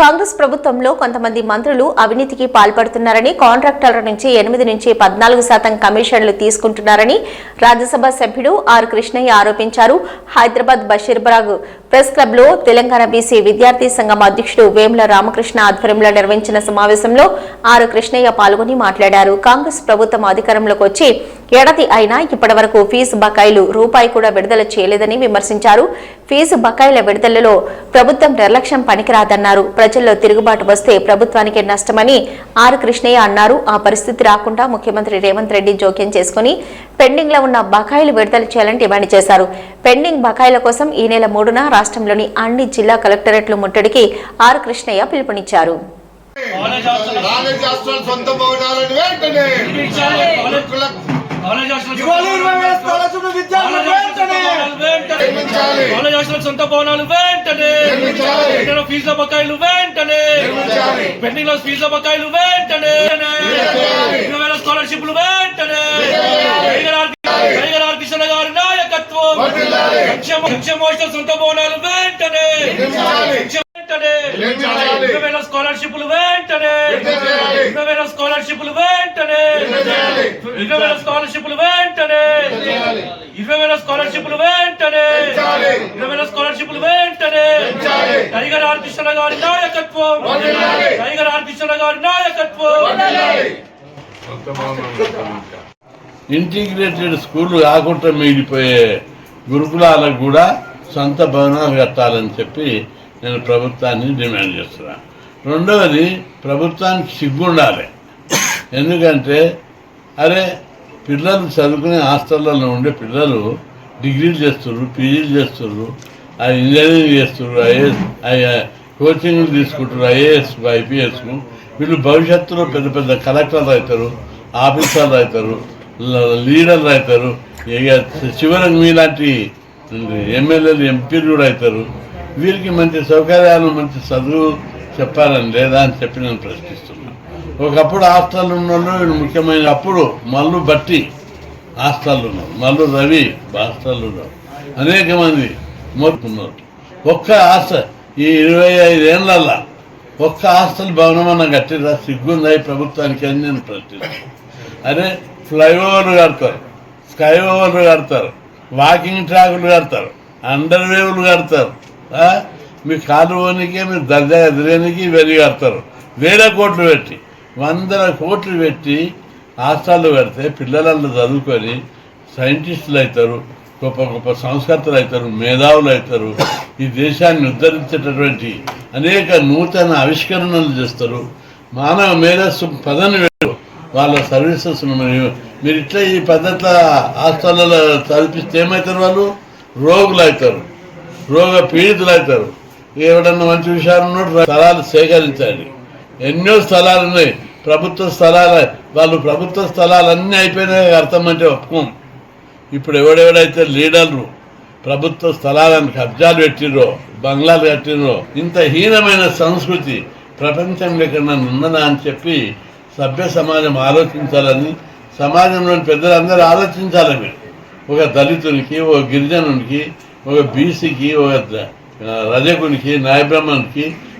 కాంగ్రెస్ ప్రభుత్వంలో కొంతమంది మంత్రులు అవినీతికి పాల్పడుతున్నారని కాంట్రాక్టర్ల నుంచి ఎనిమిది నుంచి పద్నాలుగు శాతం కమిషన్లు తీసుకుంటున్నారని రాజ్యసభ సభ్యుడు ఆర్ కృష్ణయ్య ఆరోపించారు. హైదరాబాద్ బషీర్బాగ్ ప్రెస్ క్లబ్లో తెలంగాణ బీసీ విద్యార్థి సంఘం అధ్యక్షుడు వేముల రామకృష్ణ ఆధ్వర్యంలో నిర్వహించిన సమావేశంలో ఆరు కృష్ణయ్య పాల్గొని మాట్లాడారు. కాంగ్రెస్ ప్రభుత్వం అధికారంలోకి వచ్చి ఏడాది అయినా ఇప్పటివరకు ఫీజు బకాయిలు రూపాయి కూడా విడుదల చేయలేదని విమర్శించారు. ఫీజు బకాయిల విడుదలలో ప్రభుత్వం నిర్లక్ష్యం పనికిరాదన్నారు. ప్రజల్లో తిరుగుబాటు వస్తే ప్రభుత్వానికి నష్టమని ఆర్ కృష్ణయ్య అన్నారు. ఆ పరిస్థితి రాకుండా ముఖ్యమంత్రి రేవంత్ రెడ్డి జోక్యం చేసుకుని పెండింగ్లో ఉన్న బకాయిలు విడుదల చేయాలని డిమాండ్ చేశారు. పెండింగ్ బకాయిల కోసం ఈ నెల మూడున రాష్ట్రంలోని అన్ని జిల్లా కలెక్టరేట్లు ముట్టడికి ఆర్ కృష్ణయ్య పిలుపునిచ్చారు. సొంత భవనాలు వెంటనే ఫీజుల బకాయిలు వెంటనే. పెండింగ్లో ఫీజుల బకాయిలు వెంటనే నిర్మించాలి. ఇరవై వేల స్కాలర్షిప్లు వెంటనే నిర్మించాలి. Tiger R- tiger R Kishan గారి నాయకత్వం హాస్టల్ సొంత భవనాలు వెంటనే వెంటనే నిర్మించాలి. ఇరవై వేల స్కాలర్షిప్లు వెంటనే. ఇరవై వేల స్కాలర్షిప్లు వెంటనే. ఇరవై వేల స్కాలర్షిప్లు వెంటనే. ఇరవై వేల స్కాలర్షిప్లు వెంటనే. ఇరవై వేల స్కాలర్షిప్లు వెంటనే. టైగర్ ఆర్ కృష్ణ గారి నాయకత్వం. టైగర్ ఆర్ కృష్ణ గారి నాయకత్వం. ఇంటిగ్రేటెడ్ స్కూల్ కాకుండా మిగిలిపోయే గురుకులాలకు కూడా సొంత భవనాలు కట్టాలని చెప్పి నేను ప్రభుత్వాన్ని డిమాండ్ చేస్తున్నాను రెండవది ప్రభుత్వానికి సిగ్గుండాలి. ఎందుకంటే అరే పిల్లలు చదువుకునే హాస్టల్లో ఉండే పిల్లలు డిగ్రీలు చేస్తుర్రు పీజీలు చేస్తుర్రు ఆ ఇంజనీరింగ్ చేస్తుర్రు ఐఏఎస్ కోచింగ్లు తీసుకుంటారు ఐఏఎస్ ఐపీఎస్ వీళ్ళు భవిష్యత్తులో పెద్ద పెద్ద కలెక్టర్లు అవుతారు ఆఫీసర్లు అవుతారు లీడర్లు అవుతారు ఇక చివరికి మీలాంటి ఎమ్మెల్యేలు ఎంపీలు కూడా అవుతారు. వీరికి మంచి సౌకర్యాలు మంచి చదువు చెప్పాలని లేదా అని చెప్పి నేను ప్రశ్నిస్తున్నాను ఒకప్పుడు హాస్టల్ ఉన్న ముఖ్యమైన అప్పుడు మల్లు బట్టి హాస్టల్ ఉన్నారు మల్లు రవి హాస్టల్ ఉన్నారు అనేక మంది మోరుకున్నారు ఒక్క హాస్టల్ ఈ ఇరవై ఐదేళ్ళల్లా ఒక్క హాస్టల్ భవనం అన్న కట్టిరా సిగ్గుందా ఈ ప్రభుత్వానికి అని నేను ప్రశ్నిస్తాను అరే ఫ్లైఓవర్ కడతారు. స్కై ఓవర్లు కడతారు వాకింగ్ ట్రాకులు కడతారు అండర్ వేవ్లు కడతారు మీ కాలు పోనీకే మీరు దర్జా ఎదురేనికి ఇవన్నీ కడతారు. వేల కోట్లు పెట్టి వందల కోట్లు పెట్టి హాస్టల్లో పెడితే పిల్లలలో చదువుకొని సైంటిస్టులు అవుతారు గొప్ప గొప్ప సంస్కర్తలు అవుతారు మేధావులు అవుతారు. ఈ దేశాన్ని ఉద్ధరించేటటువంటి అనేక నూతన ఆవిష్కరణలు చేస్తారు. మానవ మేధస్సు పదని వేరు వాళ్ళ సర్వీసెస్ మీరు ఇట్లా ఈ పద్ధతిలో హాస్పిటల్లో తలపిస్తే ఏమవుతారు వాళ్ళు? రోగులు అవుతారు రోగ పీడితులు అవుతారు ఎవడన్నా మంచి విషయాలు ఉన్నట్టు స్థలాలు సేకరించాలి. ఎన్నో స్థలాలు ఉన్నాయి. ప్రభుత్వ స్థలాలు వాళ్ళు ప్రభుత్వ స్థలాలు అన్నీ అయిపోయినాయి అర్థం అంటే ఒప్పుకోం. ఇప్పుడు ఎవడెవడైతే లీడర్లు ప్రభుత్వ స్థలాలను కబ్జాలు పెట్టిరో బంగ్లాలు కట్టిరో ఇంత హీనమైన సంస్కృతి ప్రపంచంలో ఎక్కడన్నా ఉన్నదా అని చెప్పి సభ్య సమాజం ఆలోచించాలని సమాజంలోని పెద్దలందరూ ఆలోచించాలి మీరు. ఒక దళితునికి ఒక గిరిజనునికి ఒక బీసీకి ఒక రజకునికి న్యాయబ్రహ్మణ్కి